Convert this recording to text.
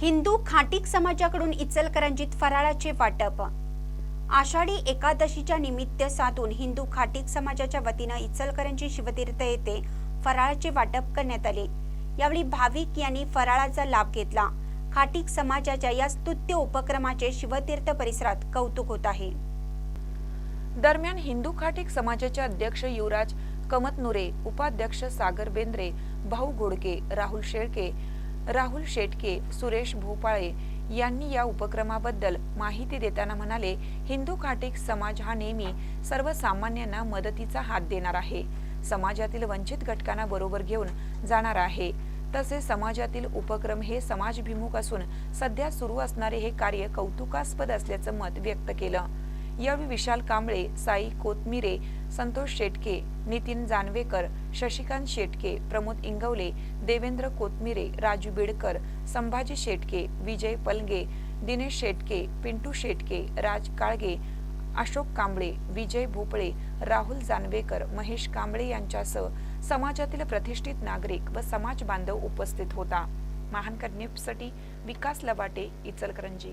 हिंदू खाटीक समाजाकडून इचलकरंजीत फराळाचे वाटप. आषाढी एकादशीच्या निमित्त साधून हिंदू खाटीक समाजाच्या वतीनं इचलकरंजी शिवतीर्थ येथे फराळाचे वाटप करण्यात आले. यावेळी भाविक यांनी फराळाचा लाभ घेतला. खाटीक समाजाच्या या स्तुत्य उपक्रमाचे शिवतीर्थ परिसरात कौतुक होत आहे. दरम्यान हिंदू खाटीक समाजाचे अध्यक्ष युवराज कमतनुरे उपाध्यक्ष सागर बेंद्रे भाऊ घोडके राहुल शेळके राहुल शेटके सुरेश भोपाळे यांनी या उपक्रमाबद्दल माहिती देताना म्हणाले हिंदू खाटीक समाज हा नेहमी सर्वसामान्यांना मदतीचा हात देणार आहे. समाजातील वंचित घटकांना बरोबर घेऊन जाणार आहे. तसेच समाजातील उपक्रम हे समाजभिमुख असून सध्या सुरू असणारे हे कार्य कौतुकास्पद असल्याचं मत व्यक्त केलं. यावेळी विशाल कांबळे साई कोतमिरे संतोष शेटके नितीन जानवेकर शशिकांत शेटके प्रमोद इंगवले देवेंद्र कोतमिरे राजू बिडकर संभाजी शेटके विजय पलगे दिनेश शेटके पिंटू शेटके राज काळगे अशोक कांबळे विजय भोपळे राहुल जानवेकर महेश कांबळे यांच्यासह समाजातील प्रतिष्ठित नागरिक व समाज बांधव उपस्थित होता. महानकर न्यूजसाठी विकास लबाटे इचलकरंजी.